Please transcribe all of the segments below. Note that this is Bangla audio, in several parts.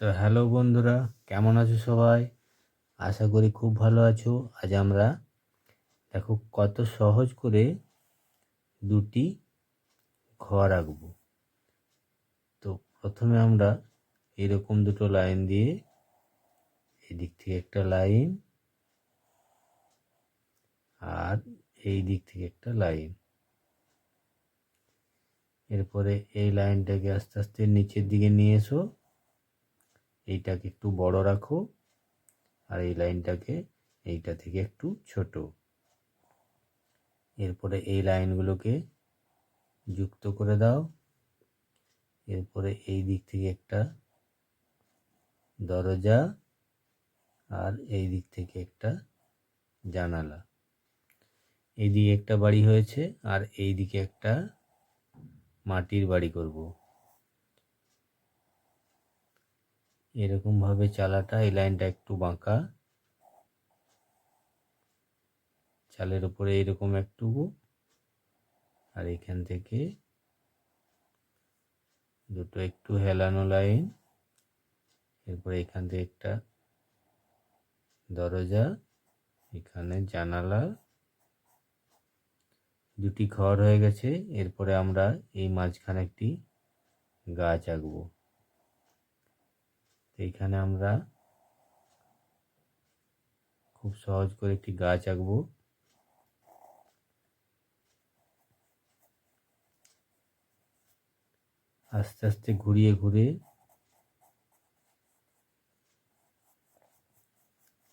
তো হ্যালো বন্ধুরা, কেমন আছো সবাই? আশা করি খুব ভালো আছো। আজ আমরা দেখো কত সহজ করে দুটি ঘর আঁকবো। তো প্রথমে আমরা এরকম দুটো লাইন দিয়ে এদিক থেকে একটা লাইন আর এই দিক থেকে একটা লাইন। এরপরে এই লাইনটাকে আস্তে আস্তে নিচের দিকে নিয়ে এসো। এইটাকে একটু বড় রাখো আর এই লাইনটাকে এইটা থেকে একটু ছোট। এরপরে এই লাইনগুলোকে যুক্ত করে দাও। এরপরে এই দিক থেকে একটা দরজা আর এই দিক থেকে একটা জানালা। এই দিকে একটা বাড়ি হয়েছে আর এই দিকে একটা মাটির বাড়ি করব। এরকমভাবে চালাটা, এই লাইনটা একটু বাঁকা। চালের উপরে এরকম একটু আর এখান থেকে দুটো একটু হেলানো লাইন। এরপরে এখান থেকে একটা দরজা, এখানে জানালা। দুটি ঘর হয়ে গেছে। এরপরে আমরা এই মাঝখানে একটি গাছ আঁকবো। এইখানে আমরা খুব সহজ করে একটি গাছ আঁকবো। আস্তে আস্তে ঘুরিয়ে ঘুরে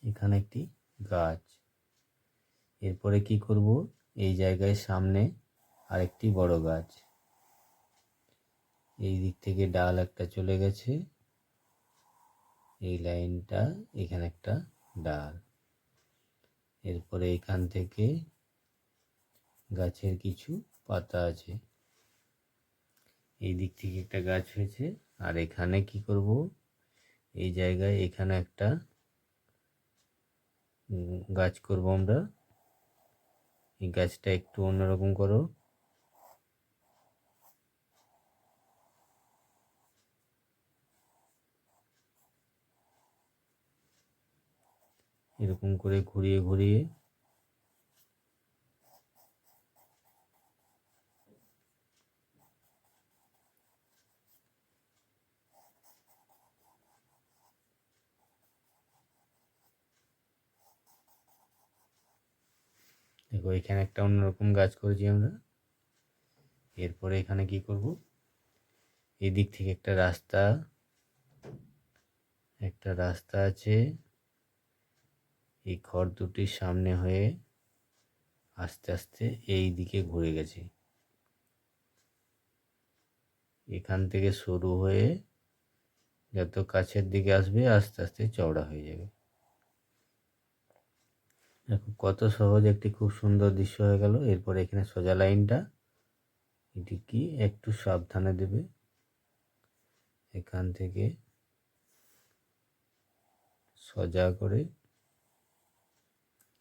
এখানে একটি গাছ। এরপরে কি করব? এই জায়গায় সামনে আরেকটি বড় গাছ। এই দিক থেকে ডাল একটা চলে গেছে। এই লাইনটা, এখানে একটা ডাল। এরপরে এখান থেকে গাছের কিছু পাতা আছে। এই দিক থেকে একটা গাছ হয়েছে, আর এখানে কি করব? এই জায়গায় এখানে একটা গাছ করব আমরা। এই গাছটা একটু অন্যরকম করো। এরকম করে ঘুরিয়ে ঘুরিয়ে। দেখো, এখানে একটা অন্যরকম গাছ করেছি আমরা। এরপরে এখানে কি করব? এদিক থেকে একটা রাস্তা। একটা রাস্তা আছে। এই ঘর দুটির সামনে হয়ে আস্তে আস্তে এই দিকে ঘুরে গেছে। এখান থেকে শুরু হয়ে যত কাছের দিকে আসবে আস্তে আস্তে চওড়া হয়ে যাবে। দেখো কত সহজ একটি খুব সুন্দর দৃশ্য হয়ে গেল। এরপর এখানে সোজা লাইনটা। এটি কি? একটু সাবধানে দেবে। এখান থেকে সোজা করে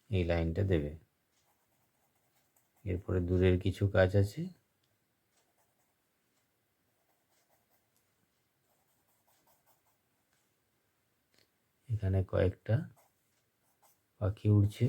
এই লাইনটা দেবে। এরপরে দূরের কিছু কাজ আছে। এখানে কয়েকটা পাখি উড়ছে।